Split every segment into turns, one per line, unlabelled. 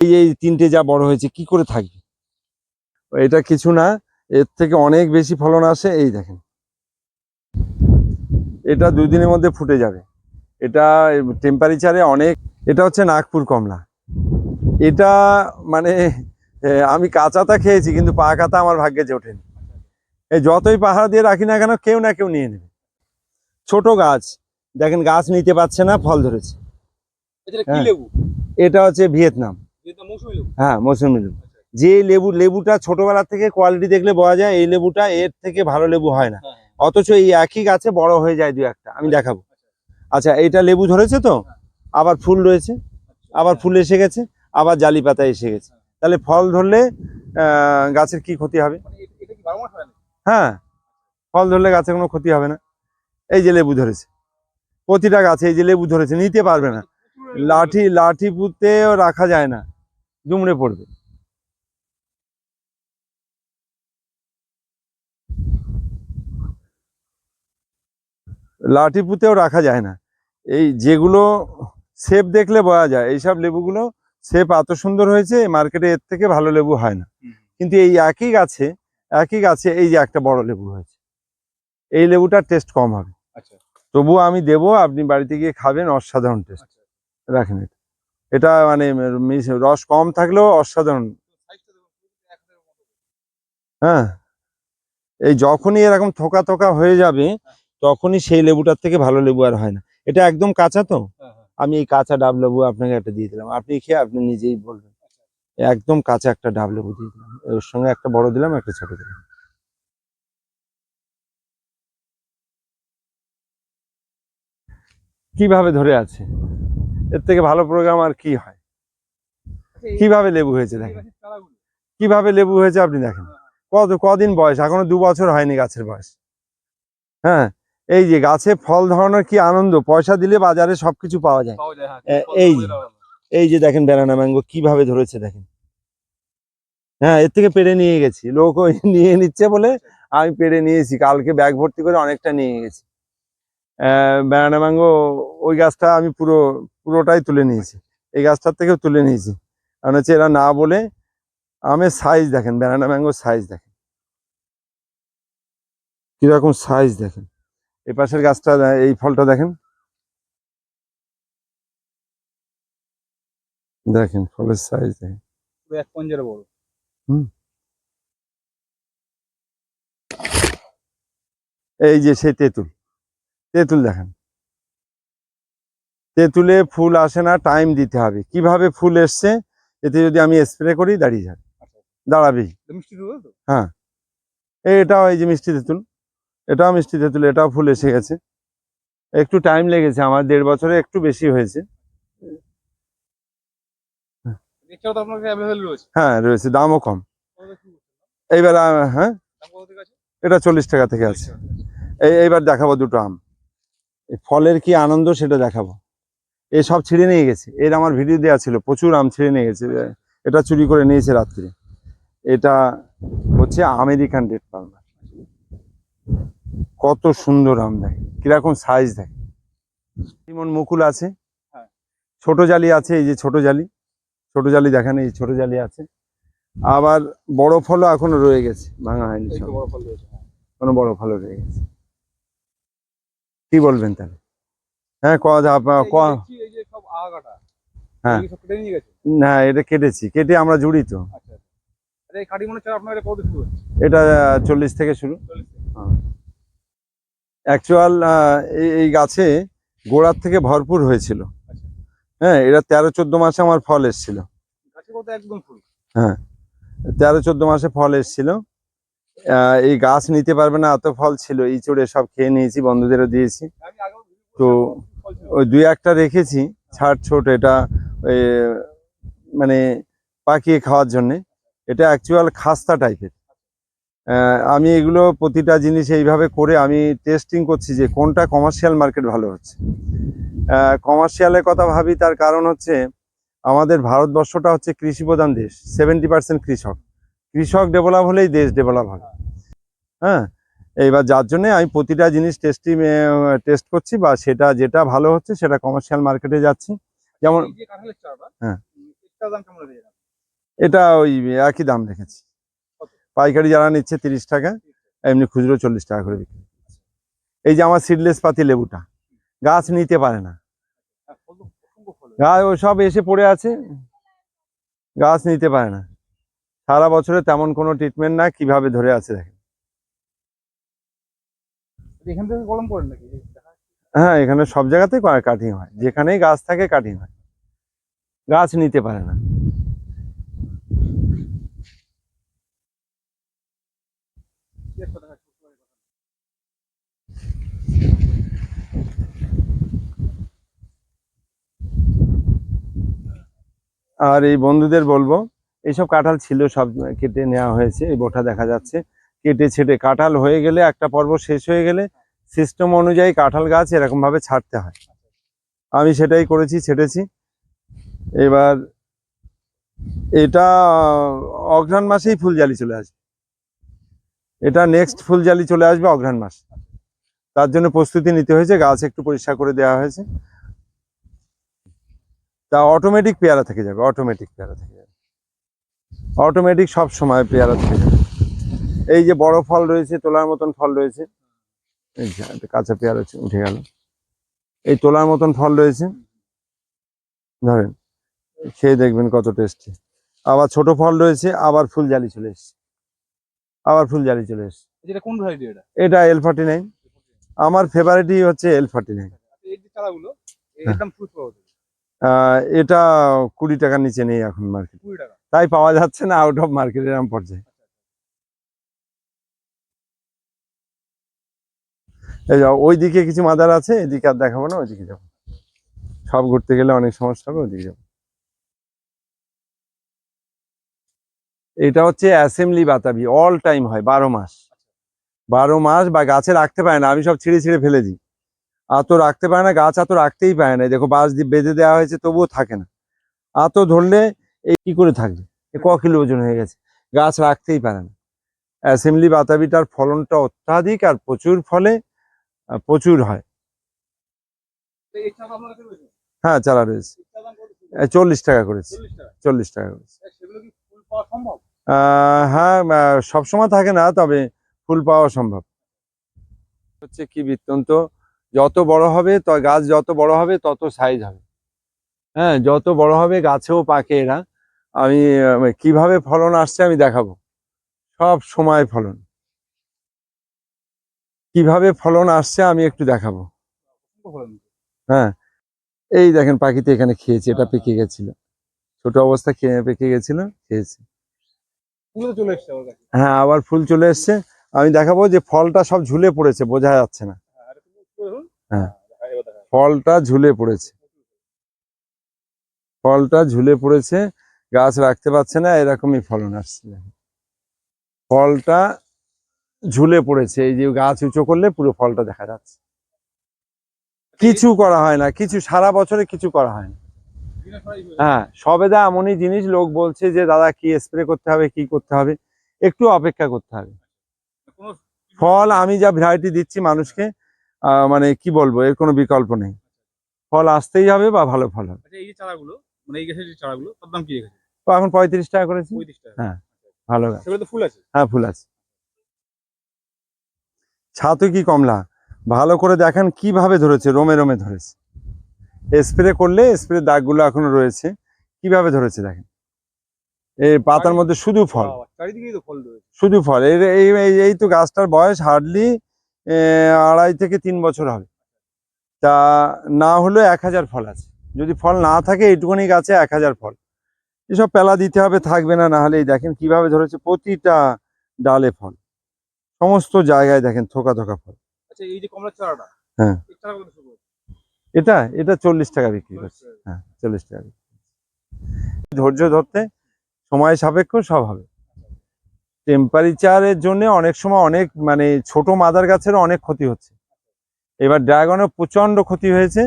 এই এই তিনটে যা বড় হয়েছে কি করে থাকবে? এটা কিছু না এর থেকে অনেক বেশি ফলন আসে এই দেখেন। এটা দুই দিনের মধ্যে ফুটে যাবে। এটা টেম্পারেচারে অনেক এটা হচ্ছে নাগপুর কমলা। এটা মানে আমি কাঁচাটা খেয়েছি কিন্তু পাকাটা আমার ভাগ্যে যে ওঠেনি। এই যতই পাহাড় দিয়ে রাখি না কেন কেউ না কেউ নিয়ে নেবে। ছোট গাছ দেখেন গাছ নিতে পারছে না ফল ধরেছে।
এটা
হ্যাঁ। হচ্ছে ভিয়েতনাম। হ্যাঁ মৌসুমি লেবু। যে লেবু লেবুটা ছোটবেলা থেকে কোয়ালিটি দেখলে বোঝা যায় এই লেবুটা এর থেকে ভালো লেবু হয় না।
হ্যাঁ, হ্যাঁ।
অথচ এই একই গাছে বড় হয়ে যায় দু একটা আমি দেখাবো। আচ্ছা এইটা লেবু ধরেছে তো? আবার ফুল রয়েছে আবার ফুল এসে গেছে আবার জালি পাতা এসে গেছে। তাহলে ফল ধরলে গাছের কি ক্ষতি হবে?
মানে এটা- এটা হয়
হ্যাঁ ফল ধরলে গাছের কোনো ক্ষতি হবে না। এই যে লেবু ধরেছে প্রতিটা গাছে এই যে লেবু ধরেছে নিতে পারবে না। লাঠি লাঠি পুঁতেও রাখা যায় না। দুমড়ে পড়বে। লাঠি পুঁতেও রাখা যায় না। এই যেগুলো শেপ দেখলে বোঝা যায় এইসব লেবুগুলো শেপ এত সুন্দর হয়েছে মার্কেটে এর থেকে ভালো লেবু হয় না। কিন্তু এই একই গাছে একই গাছে এই যে একটা বড় লেবু হয়েছে এই লেবুটার টেস্ট কম হবে।
আচ্ছা।
তবুও আমি দেবো আপনি বাড়িতে গিয়ে খাবেন অসাধারণ টেস্ট
আচ্ছা।
রাখেন এটা। এটা মানে রস কম থাকলেও অসাধারণ। হ্যাঁ। এই যখনই এরকম থোকা থোকা হয়ে যাবে তখনই সেই লেবুটার থেকে ভালো লেবু আর হয় না। এটা একদম কাঁচা তো?
হ্যাঁ, হ্যাঁ।
আমি এই কাঁচা ডাব লেবু আপনাকে একটা দিয়ে দিলাম। আপনি খেয়ে আপনি নিজেই বলবেন। একদম কাঁচা একটা ডাব লেবু দিয়ে দিলাম। ওর সঙ্গে একটা বড় দিলাম একটা ছোট দিলাম। কীভাবে ধরে আছে? এর থেকে ভালো প্রোগ্রাম আর কি হয়? কীভাবে লেবু হয়েছে দেখেন? কীভাবে লেবু হয়েছে আপনি দেখেন। কত কদিন বয়স? এখনও দু বছর হয়নি গাছের বয়স। হ্যাঁ? এই যে গাছে ফল ধরানোর কি আনন্দ? পয়সা দিলে বাজারে সবকিছু পাওয়া যায়।
হ্যাঁ,
এই যে। এই যে দেখেন ব্যানানা ম্যাঙ্গো কীভাবে ধরেছে দেখেন। হ্যাঁ এর থেকে পেরে নিয়ে গেছি। লোক ওই নিয়ে নিচ্ছে বলে আমি পেরে নিয়েছি। কালকে ব্যাগ ভর্তি করে অনেকটা নিয়ে গেছি। ব্যানানা ম্যাঙ্গো ওই গাছটা আমি পুরো পুরোটাই তুলে নিয়েছি। এই গাছটার থেকেও তুলে নিয়েছি। কারণ হচ্ছে এরা না বলে আমের সাইজ দেখেন ব্যানানা ম্যাঙ্গোর সাইজ দেখেন। কীরকম সাইজ দেখেন। এই পাশের গাছটা এই ফলটা দেখেন। দেখেন ফলের সাইজ দেখেন।
পুরো এক পঞ্জের বড়।
এই যে সেই তেঁতুল। তেঁতুল দেখেন। তেঁতুলে ফুল আসে না টাইম দিতে হবে। কীভাবে ফুল এসছে? এতে যদি আমি স্প্রে করি দাঁড়িয়ে যাবে। দাঁড়াবেই।
তো
এই এটাও এই যে মিষ্টি তেঁতুল। এটাও মিষ্টি তেঁতুল এটাও ফুল এসে গেছে। একটু টাইম লেগেছে আমার দেড় বছরে একটু বেশি হয়েছে। হ্যাঁ রয়েছে দামও কম? এইবার হ্যাঁ? এটা চল্লিশ টাকা থেকে আছে এই এইবার দেখাবো দুটো আম। ফলের কি আনন্দ সেটা দেখাবো। এই সব ছিঁড়ে নিয়ে গেছে। এর আমার ভিডিও দেওয়া ছিল প্রচুর আম ছিঁড়ে নিয়ে গেছে। এটা চুরি করে নিয়েছে রাত্রে। এটা হচ্ছে আমেরিকান রেড পালমার। কত সুন্দর আম দেখে কীরকম সাইজ দেখে যেমন মুকুল আছে।
হ্যাঁ।
ছোট জালি আছে এই যে ছোট জালি। ছোট জালি দেখেন এই ছোট জালি আছে। আবার বড় ফলও এখনও রয়ে গেছে ভাঙা হয়নি
হ্যাঁ।
কোনো বড় ফলও রয়ে গেছে। কি বলবেন তাহলে? হ্যাঁ হ্যাঁ। না এটা কেটেছি কেটে আমরা জুড়ি তো
আচ্ছা আচ্ছা। এটা কত শুরু
এটা চল্লিশ থেকে শুরু? অ্যাকচুয়াল এই গাছে গোড়ার থেকে ভরপুর হয়েছিল
আচ্ছা।
হ্যাঁ এটা তেরো চোদ্দ মাসে আমার ফল এসেছিল
ফুল
তেরো চোদ্দ মাসে ফল এসেছিল এই গাছ নিতে পারবে না এত ফল ছিল এই চড়ে সব খেয়ে নিয়েছি বন্ধুদেরও দিয়েছি তো। ওই দুই একটা রেখেছি ছাড় ছোট, এটা মানে পাকিয়ে খাওয়ার জন্যে। এটা অ্যাকচুয়াল খাস্তা টাইপের আমি এগুলো প্রতিটা জিনিস এইভাবে করে আমি টেস্টিং করছি যে কোনটা কমার্শিয়াল মার্কেট ভালো হচ্ছে। কমার্শিয়ালের কথা ভাবি, তার কারণ হচ্ছে আমাদের ভারতবর্ষটা হচ্ছে কৃষি প্রধান দেশ সেভেন্টি পার্সেন্ট কৃষক। কৃষক ডেভেলপ হলেই দেশ ডেভেলপ হবে। হ্যাঁ? এইবার যার জন্য আমি প্রতিটা জিনিস টেস্টি টেস্ট করছি বা সেটা যেটা ভালো হচ্ছে সেটা কমার্শিয়াল মার্কেটে যাচ্ছি। যেমন হ্যাঁ।
এটা
ওই একই দাম রেখেছি। পাইকারি যারা নিচ্ছে তিরিশ টাকা এমনি খুচরো চল্লিশ টাকা করে বিক্রি এই যে আমার সিডলেস পাতি লেবুটা গাছ নিতে পারে না।
হ্যাঁ।
গাছ ও সব এসে পড়ে আছে। গাছ নিতে পারে না। সারা বছরে তেমন কোনো ট্রিটমেন্ট না কীভাবে ধরে আছে দেখেন।
এখান থেকে কলম করেন নাকি।
হ্যাঁ এখানে সব জায়গাতেই কাটিং হয় যেখানেই গাছ থাকে কাটিং হয় গাছ নিতে পারে না। আর এই বন্ধুদের বলব, এইসব কাঁঠাল ছিল, সব কেটে নেওয়া হয়েছে, এই বোটা দেখা যাচ্ছে কেটে ছেটে, কাঁঠাল হয়ে গেলে, একটা পর্ব শেষ হয়ে গেলে সিস্টেম অনুযায়ী কাঁঠাল গাছ এরকম ভাবে ছাড়তে হয়। আমি সেটাই করেছি ছেটেছি এবার এটা অঘ্রাণ মাসেই ফুলজালি চলে আসবে। এটা নেক্সট ফুলজালি চলে আসবে অঘ্রাণ মাস। তার জন্য প্রস্তুতি নিতে হয়েছে, গাছ একটু পরিষ্কার করে দেওয়া হয়েছে। তা অটোমেটিক পেয়ারা থেকে যাবে অটোমেটিক পেয়ারা থেকে যাবে। অটোমেটিক সব সময় পেয়ারা থেকে যাবে। এই যে বড় ফল রয়েছে, তোলার মতন ফল রয়েছে কাঁচা পেয়ারা উঠে গেল। এই তোলার মতন ফল রয়েছে। ধরেন খেয়ে দেখবেন কত টেস্টি আবার ছোট ফল রয়েছে আবার ফুল জালি চলে এসছে। আবার ফুল জালি চলে এসছে।
যেটা কোন ভ্যারাইটি এটা?
এটা এল ফর্টি নাইন আমার ফেভারিটই হচ্ছে এল ফর্টি নাইন এটা কুড়ি টাকার নিচে নেই এখন মার্কেট তাই পাওয়া যাচ্ছে না আউট অফ মার্কেট এরকম পর্যায়ে এই যাও ওইদিকে কিছু মাদার আছে, এদিকে আর দেখাবো না, ওইদিকে যাব। সব ঘুরতে গেলে অনেক সমস্যা হবে, ওইদিকে যাব। এটা হচ্ছে অ্যাসেম্বলি বাতাবি অল টাইম হয় বারো মাস। বারো মাস বা গাছে রাখতে পারে না, আমি সব ছিঁড়ে ছিঁড়ে ফেলে দিই। আতো রাখতে পারে না, গাছ আতো রাখতেই পারে না। দেখো, বাঁশ দিয়ে বেঁধে দেওয়া হয়েছে, তবুও থাকে না। আতো ধরলে এই কি করে থাকবে? ক কিলো ওজন হয়ে গেছে? গাছ রাখতেই পারে না। অ্যাসেম্বলি বাতাবিটার ফলনটা অত্যাধিক আর প্রচুর ফলে প্রচুর হয়। হ্যাঁ চারা রয়েছে। চল্লিশ টাকা করেছে।
চল্লিশ টাকা।
করেছে। হ্যাঁ সবসময় থাকে না তবে ফুল পাওয়া সম্ভব। হচ্ছে কি বৃত্তন্ত? যত বড় হবে তো গাছ যত বড় হবে তত সাইজ হবে। হ্যাঁ যত বড় হবে গাছেও পাকে এরা। আমি কীভাবে ফলন আসছে আমি দেখাবো। সব সময় ফলন। কীভাবে ফলন আসছে আমি একটু দেখাবো। হ্যাঁ এই দেখেন পাখিতে এখানে খেয়েছে এটা পেকে গেছিল। ছোট অবস্থা খেয়ে পেকে গেছিল খেয়েছে। হ্যাঁ আবার ফুল চলে এসছে। আমি দেখাবো যে ফলটা সব ঝুলে পড়েছে বোঝা যাচ্ছে না।
হ্যাঁ।
হ্যাঁ। ফলটা ঝুলে পড়েছে। ফলটা ঝুলে পড়েছে গাছ রাখতে পারছে না এরকমই ফলন আসছে। ফলটা ঝুলে পড়েছে এই যে গাছ উঁচু করলে পুরো ফলটা দেখা যাচ্ছে। কিছু করা হয় না কিছু সারা বছরে কিছু করা হয় না।
হয়ে
সবেদা এমনই জিনিস লোক বলছে যে দাদা কি স্প্রে করতে হবে কি করতে হবে? একটু অপেক্ষা করতে হবে। ফল আমি যা ভ্যারাইটি দিচ্ছি মানুষকে আহ, মানে কি বলব এর কোনো বিকল্প নেই। ফল আসতেই হবে বা ভালো ফল হবে।
আচ্ছা এই যে চারাগুলো মানে এই গাছের যে চারাগুলো তার দাম কি
তো এখন পঁয়ত্রিশ টাকা করেছি। হ্যাঁ। ভালো গাছ।
ফুল আছে?
হ্যাঁ ফুল আছে। ছাতু কি কমলা? ভালো করে দেখেন কীভাবে ধরেছে রোমে রোমে ধরেছে। স্প্রে করলে স্প্রে দাগগুলো এখনও রয়েছে। কীভাবে ধরেছে দেখেন। এই পাতার মধ্যে শুধু ফল। শুধু ফল। এই এই তো গাছটার বয়স হার্ডলি আড়াই থেকে তিন বছর হবে। তা না হলেও এক হাজার ফল আছে। যদি ফল না থাকে এইটুকুনি গাছে এক হাজার ফল। এসব পেলা দিতে হবে থাকবে না না হলে এই দেখেন কীভাবে ধরেছে প্রতিটা ডালে ফল। সমস্ত জায়গায় দেখেন থোকা থোকা ফল।
আচ্ছা এই যে কমলার চারাটা
হ্যাঁ। এটা এটা চল্লিশ টাকা বিক্রি করছে। হ্যাঁ চল্লিশ টাকা বিক্রি ধৈর্য ধরতে সময় সাপেক্ষ সব হবে। টেম্পারেচারের জন্য অনেক সময় অনেক মানে ছোট মাদার গাছেরও অনেক ক্ষতি হচ্ছে। এবার ড্রাগনের প্রচণ্ড ক্ষতি হয়েছে।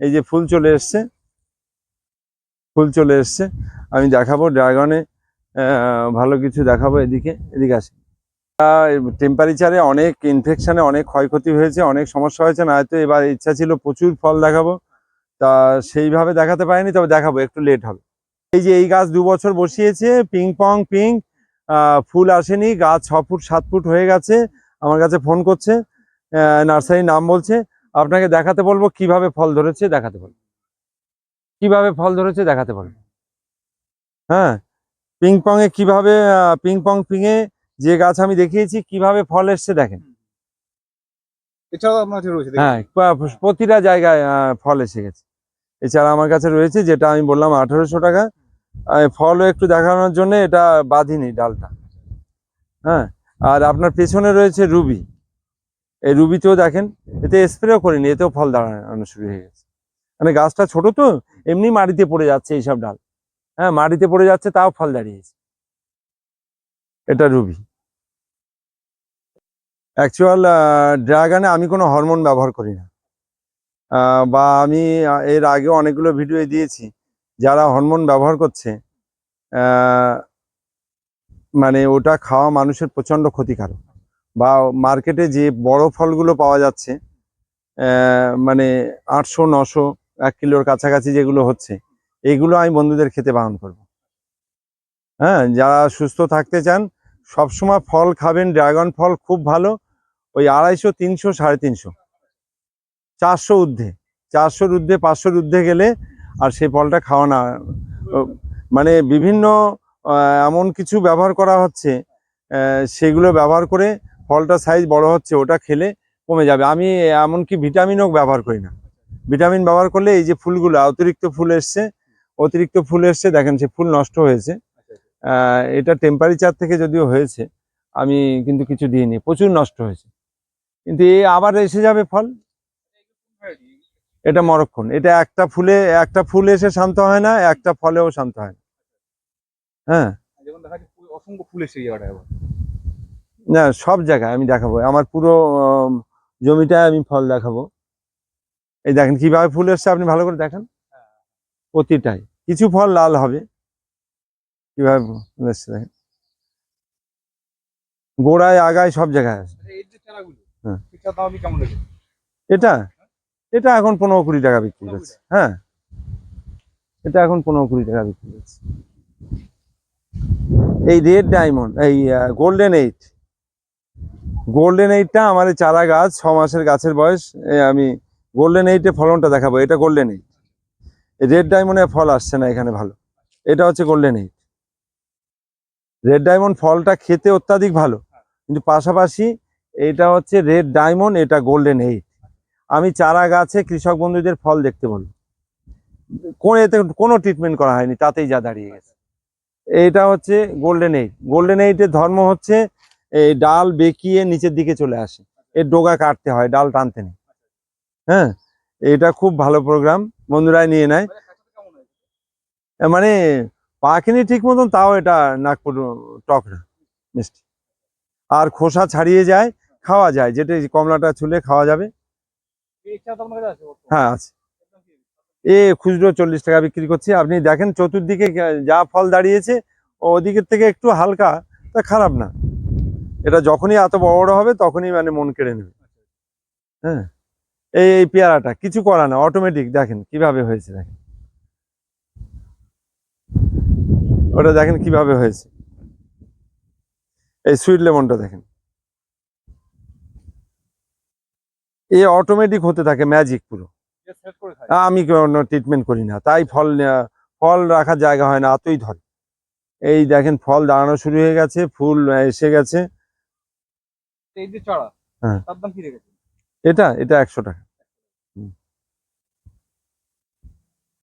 এই যে ফুল চলে এসছে। ফুল চলে এসছে। আমি দেখাবো ড্রাগনে ভালো কিছু দেখাবো এদিকে এদিকে আসে টেম্পারেচারে অনেক ইনফেকশনে অনেক ক্ষয়ক্ষতি হয়েছে, অনেক সমস্যা হয়েছে না হয়তো এবার ইচ্ছা ছিল প্রচুর ফল দেখাবো। তা সেইভাবে দেখাতে পারিনি, তবে দেখাবো, একটু লেট হবে। এই যে এই গাছ দু বছর বসিয়েছে পিং পং পিং ফুল আসেনি, গাছ ছ ফুট, সাত ফুট হয়ে গেছে, আমার কাছে ফোন করছে নার্সারির নাম বলছে, আপনাকে দেখাতে বলব কীভাবে ফল ধরেছে, দেখাতে বলব। কীভাবে ফল ধরেছে, দেখাতে বলব। হ্যাঁ পিং পং এ কীভাবে পিং পং পিং এ যে গাছ আমি দেখিয়েছি কীভাবে ফল এসছে দেখেন। হ্যাঁ প্রতিটা জায়গায় ফল এসে গেছে। এছাড়া আমার কাছে রয়েছে যেটা আমি বললাম আঠারোশো টাকা। ফলও একটু দেখানোর জন্য এটা বাঁধিনি ডালটা। হ্যাঁ আর আপনার পেছনে রয়েছে রুবি। এই রুবিতেও দেখেন এতে স্প্রেও করিনি এতেও ফল দাঁড়ানো শুরু হয়ে গেছে। মানে গাছটা ছোট তো এমনি মাটিতে পড়ে যাচ্ছে এইসব ডাল। হ্যাঁ মাটিতে পড়ে যাচ্ছে তাও ফল দাঁড়িয়েছে। এটা রুবি। অ্যাকচুয়াল ড্রাগনে আমি কোনো হরমোন ব্যবহার করি না। বা আমি এর আগেও অনেকগুলো ভিডিও দিয়েছি, যারা হরমোন ব্যবহার করছে মানে ওটা খাওয়া মানুষের প্রচণ্ড ক্ষতিকারক। বা মার্কেটে যে বড় ফলগুলো পাওয়া যাচ্ছে মানে আটশো, নশো, এক কিলোর কাছাকাছি যেগুলো হচ্ছে, এগুলো আমি বন্ধুদের খেতে বারণ করব। হ্যাঁ যারা সুস্থ থাকতে চান, সবসময় ফল খাবেন ড্রাগন ফল খুব ভালো। ওই আড়াইশো, তিনশো, সাড়ে তিনশো। চারশো ঊর্ধ্বে। চারশোর ঊর্ধ্বে, পাঁচশোর ঊর্ধ্বে গেলে আর সেই ফলটা খাওয়া না। মানে বিভিন্ন এমন কিছু ব্যবহার করা হচ্ছে সেগুলো ব্যবহার করে ফলটা সাইজ বড় হচ্ছে, ওটা খেলে কমে যাবে। আমি এমনকি ভিটামিনও ব্যবহার করি না। ভিটামিন ব্যবহার করলে এই যে ফুলগুলো, অতিরিক্ত ফুল এসছে, অতিরিক্ত ফুল এসছে, দেখেন সে ফুল নষ্ট হয়েছে। এটা টেম্পারেচার থেকে যদিও হয়েছে, আমি কিন্তু কিছু দিইনি, প্রচুর নষ্ট হয়েছে। কিন্তু এ আবার এসে যাবে ফল? এটা মরক্ষণ। এটা একটা ফুলে, একটা ফুল এসে শান্ত হয় না, একটা ফলেও শান্ত হয় না। হ্যাঁ?
অসংখ্য ফুল আবার
না, সব জায়গায় আমি দেখাবো। আমার পুরো জমিটায় আমি ফল দেখাবো। এই দেখেন, কীভাবে ফুল এসছে আপনি ভালো করে দেখেন। প্রতিটাই। কিছু ফল লাল হবে। কীভাবে ফুল এসছে দেখেন। গোড়ায়, আগায় সব জায়গায় আছে হ্যাঁ। এটা এটা? এখন পনেরো কুড়ি টাকা বিক্রি করছে হ্যাঁ। এটা এখন পনেরো কুড়ি টাকা বিক্রি করছে এই রেড ডায়মন্ড এই গোল্ডেন এইট। গোল্ডেন এইটটা আমার চারা গাছ ছ মাসের গাছের বয়স। আমি গোল্ডেন এইটে ফলনটা দেখাবো। এটা গোল্ডেন এইট। রেড ডায়মন্ডের ফল আসছে না এখানে ভালো। এটা হচ্ছে গোল্ডেন এইট। রেড ডায়মন্ড ফলটা খেতে অত্যাধিক ভালো। কিন্তু পাশাপাশি এটা হচ্ছে রেড ডায়মন্ড এটা গোল্ডেন এইট আমি চারা গাছে কৃষক বন্ধুদের ফল দেখতে বলব। কোন এতে কোনো ট্রিটমেন্ট করা হয়নি, তাতেই যা দাঁড়িয়ে গেছে। এইটা হচ্ছে গোল্ডেন এইট গোল্ডেন এইটের ধর্ম হচ্ছে এই ডাল বেঁকিয়ে নিচের দিকে চলে আসে। এর ডোগা কাটতে হয়, ডাল টানতে নেই। হ্যাঁ এটা খুব ভালো প্রোগ্রাম বন্ধুরাই নিয়ে নেয়।
মানে
পাকেনি ঠিক মতন তাও এটা নাগপুর টক মিষ্টি। আর খোসা ছাড়িয়ে যায় খাওয়া যায় যেটা কমলাটা ছুলে খাওয়া যাবে? হ্যাঁ আছে। এ খুচরো চল্লিশ টাকা বিক্রি করছি। আপনি দেখেন চতুর্দিকে যা ফল দাঁড়িয়েছে ওদিকের থেকে একটু হালকা তা খারাপ না। এটা যখনই এত বড় বড় হবে তখনই মানে মন কেড়ে নেবে। হ্যাঁ এই এই পেয়ারাটা কিছু করা না অটোমেটিক দেখেন কীভাবে হয়েছে দেখেন। ওটা দেখেন কীভাবে হয়েছে। এই সুইট লেমনটা দেখেন। এ অটোমেটিক হতে থাকে ম্যাজিক পুরো। আমি কোনো ট্রিটমেন্ট করি না। তাই ফল ফল রাখার জায়গা হয় না এতই ধরে। এই দেখেন ফল দাঁড়ানো শুরু হয়ে গেছে ফুল এসে গেছে। হ্যাঁ। এটা এটা একশো টাকা।